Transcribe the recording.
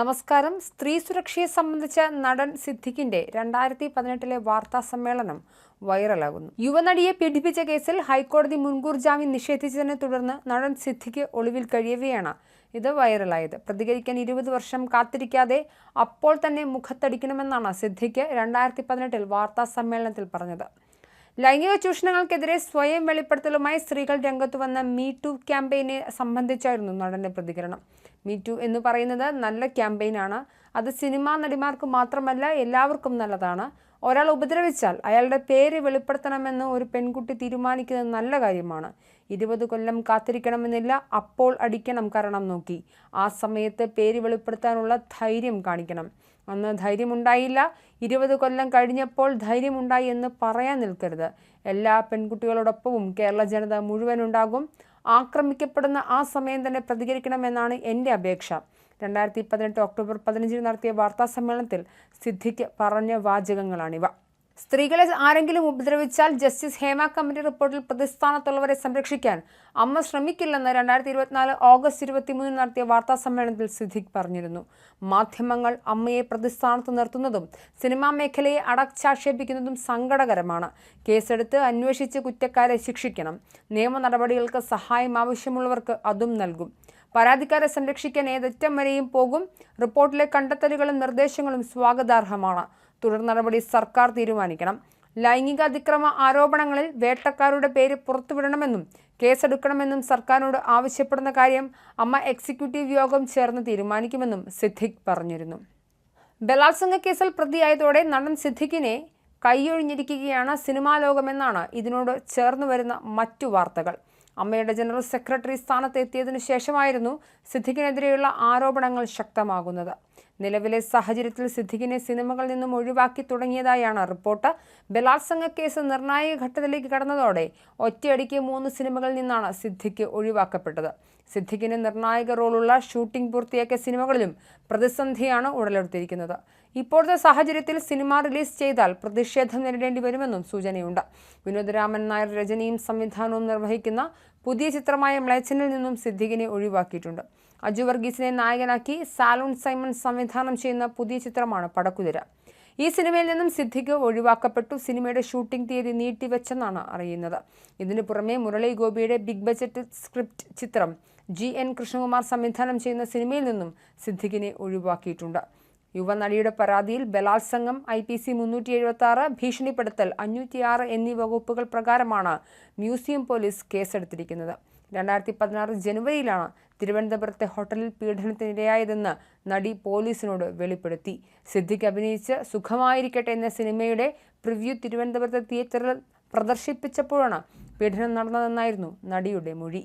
നമസ്കാരം. സ്ത്രീ സുരക്ഷയെ സംബന്ധിച്ച നടൻ സിദ്ദിഖിന്റെ രണ്ടായിരത്തി പതിനെട്ടിലെ വാർത്താ സമ്മേളനം വൈറലാകുന്നു. യുവനടിയെ പീഡിപ്പിച്ച കേസിൽ ഹൈക്കോടതി മുൻകൂർ ജാമ്യം നിഷേധിച്ചതിനെ തുടർന്ന് നടൻ സിദ്ധിക്ക് ഒളിവിൽ കഴിയവെയാണ് ഇത് വൈറലായത്. പ്രതികരിക്കാൻ ഇരുപത് വർഷം കാത്തിരിക്കാതെ അപ്പോൾ തന്നെ മുഖത്തടിക്കണമെന്നാണ് സിദ്ധിക്ക് രണ്ടായിരത്തി പതിനെട്ടിൽ വാർത്താ സമ്മേളനത്തിൽ പറഞ്ഞത്. ലൈംഗിക ചൂഷണങ്ങൾക്കെതിരെ സ്വയം വെളിപ്പെടുത്തലുമായി സ്ത്രീകൾ രംഗത്തു വന്ന മീ ടു ക്യാമ്പയിനെ സംബന്ധിച്ചായിരുന്നു നടന്റെ പ്രതികരണം. മീ ടു എന്ന് പറയുന്നത് നല്ല ക്യാമ്പയിനാണ് അത് സിനിമാ നടിമാർക്ക് മാത്രമല്ല എല്ലാവർക്കും നല്ലതാണ്. ഒരാൾ ഉപദ്രവിച്ചാൽ അയാളുടെ പേര് വെളിപ്പെടുത്തണമെന്ന് ഒരു പെൺകുട്ടി തീരുമാനിക്കുന്നത് നല്ല കാര്യമാണ്. ഇരുപത് കൊല്ലം കാത്തിരിക്കണമെന്നില്ല അപ്പോൾ അടിക്കണം കാരണം നോക്കി. ആ സമയത്ത് പേര് വെളിപ്പെടുത്താനുള്ള ധൈര്യം കാണിക്കണം. അന്ന് ധൈര്യമുണ്ടായില്ല. ഇരുപത് കൊല്ലം കഴിഞ്ഞപ്പോൾ ധൈര്യമുണ്ടായി എന്ന് പറയാൻ നിൽക്കരുത്. എല്ലാ പെൺകുട്ടികളോടൊപ്പവും കേരള ജനത മുഴുവനുണ്ടാകും. ആക്രമിക്കപ്പെടുന്ന ആ സമയം തന്നെ പ്രതികരിക്കണമെന്നാണ് എന്റെ അപേക്ഷ. രണ്ടായിരത്തി പതിനെട്ട് ഒക്ടോബർ പതിനഞ്ചിന് നടത്തിയ വാർത്താ സമ്മേളനത്തിൽ സിദ്ധിക്ക് പറഞ്ഞ വാചകങ്ങളാണിവ. സ്ത്രീകളെ ആരെങ്കിലും ഉപദ്രവിച്ചാൽ ജസ്റ്റിസ് ഹേമ കമ്മിറ്റി റിപ്പോർട്ടിൽ പ്രതിസ്ഥാനത്തുള്ളവരെ സംരക്ഷിക്കാൻ അമ്മ ശ്രമിക്കില്ലെന്ന് രണ്ടായിരത്തി ഇരുപത്തിനാല് ഓഗസ്റ്റ് ഇരുപത്തിമൂന്നിന് നടത്തിയ വാർത്താ സമ്മേളനത്തിൽ സിദ്ദിഖ് പറഞ്ഞിരുന്നു. മാധ്യമങ്ങൾ അമ്മയെ പ്രതിസ്ഥാനത്ത് നിർത്തുന്നതും സിനിമാ മേഖലയെ അടച്ചാക്ഷേപിക്കുന്നതും സങ്കടകരമാണ്. കേസെടുത്ത് അന്വേഷിച്ച് കുറ്റക്കാരെ ശിക്ഷിക്കണം. നിയമ നടപടികൾക്ക് സഹായം ആവശ്യമുള്ളവർക്ക് അതും നൽകും. പരാതിക്കാരെ സംരക്ഷിക്കാൻ ഏതറ്റം വരെയും പോകും. റിപ്പോർട്ടിലെ കണ്ടെത്തലുകളും നിർദ്ദേശങ്ങളും സ്വാഗതാർഹമാണ്. തുടർ നടപടി സർക്കാർ തീരുമാനിക്കണം. ലൈംഗിക അതിക്രമ ആരോപണങ്ങളിൽ വേട്ടക്കാരുടെ പേര് പുറത്തുവിടണമെന്നും കേസെടുക്കണമെന്നും സർക്കാരിനോട് ആവശ്യപ്പെടുന്ന കാര്യം അമ്മ എക്സിക്യൂട്ടീവ് യോഗം ചേർന്ന് തീരുമാനിക്കുമെന്നും സിദ്ദിഖ് പറഞ്ഞിരുന്നു. ബലാത്സംഗ കേസിൽ പ്രതിയായതോടെ നടൻ സിദ്ദിഖിനെ കൈയൊഴിഞ്ഞിരിക്കുകയാണ് സിനിമാ ലോകമെന്നാണ് ഇതിനോട് ചേർന്ന് വരുന്ന മറ്റു വാർത്തകൾ. അമ്മയുടെ ജനറൽ സെക്രട്ടറി സ്ഥാനത്ത് എത്തിയതിനു ശേഷമായിരുന്നു സിദ്ദിഖിനെതിരെയുള്ള ആരോപണങ്ങൾ ശക്തമാകുന്നത്. നിലവിലെ സാഹചര്യത്തിൽ സിദ്ദിഖിനെ സിനിമകളിൽ നിന്നും ഒഴിവാക്കി തുടങ്ങിയതായാണ് റിപ്പോർട്ട്. ബലാത്സംഗ കേസ് നിർണായക ഘട്ടത്തിലേക്ക് കടന്നതോടെ ഒറ്റയടിക്ക് മൂന്ന് സിനിമകളിൽ നിന്നാണ് സിദ്ദിഖ് ഒഴിവാക്കപ്പെട്ടത്. സിദ്ദിഖിന് നിർണായക റോളുള്ള ഷൂട്ടിംഗ് പൂർത്തിയാക്കിയ സിനിമകളിലും പ്രതിസന്ധിയാണ് ഉടലെടുത്തിരിക്കുന്നത്. ഇപ്പോഴത്തെ സാഹചര്യത്തിൽ സിനിമ റിലീസ് ചെയ്താൽ പ്രതിഷേധം നേരിടേണ്ടി വരുമെന്നും സൂചനയുണ്ട്. വിനോദരാമൻ നായർ രചനയും സംവിധാനവും നിർവഹിക്കുന്ന പുതിയ ചിത്രമായ മ്ലേച്ചനിൽ നിന്നും സിദ്ദിഖിനെ ഒഴിവാക്കിയിട്ടുണ്ട്. അജു വർഗീസിനെ നായകനാക്കി സാലൂൺ സൈമൺ സംവിധാനം ചെയ്യുന്ന പുതിയ ചിത്രമാണ് പടക്കുതിര. ഈ സിനിമയിൽ നിന്നും സിദ്ദിഖ് ഒഴിവാക്കപ്പെട്ടു. സിനിമയുടെ ഷൂട്ടിംഗ് തീയതി നീട്ടിവെച്ചെന്നാണ് അറിയുന്നത്. ഇതിനു പുറമെ മുരളി ഗോപിയുടെ ബിഗ് ബജറ്റ് സ്ക്രിപ്റ്റ് ചിത്രം ജി എൻ കൃഷ്ണകുമാർ സംവിധാനം ചെയ്യുന്ന സിനിമയിൽ നിന്നും സിദ്ദിഖിനെ ഒഴിവാക്കിയിട്ടുണ്ട്. യുവനടിയുടെ പരാതിയിൽ ബലാത്സംഗം ഐ പി സി മുന്നൂറ്റി എഴുപത്തി ആറ് ഭീഷണിപ്പെടുത്തൽ അഞ്ഞൂറ്റിയാറ് എന്നീ വകുപ്പുകൾ പ്രകാരമാണ് മ്യൂസിയം പോലീസ് കേസെടുത്തിരിക്കുന്നത്. രണ്ടായിരത്തി പതിനാറ് ജനുവരിയിലാണ് തിരുവനന്തപുരത്തെ ഹോട്ടലിൽ പീഡനത്തിനിരയായതെന്ന് നടി പോലീസിനോട് വെളിപ്പെടുത്തി. സിദ്ദിഖ് അഭിനയിച്ച് സുഖമായിരിക്കട്ടെ എന്ന സിനിമയുടെ പ്രിവ്യൂ തിരുവനന്തപുരത്തെ തിയേറ്ററിൽ പ്രദർശിപ്പിച്ചപ്പോഴാണ് പീഡനം നടന്നതെന്നായിരുന്നു നടിയുടെ മൊഴി.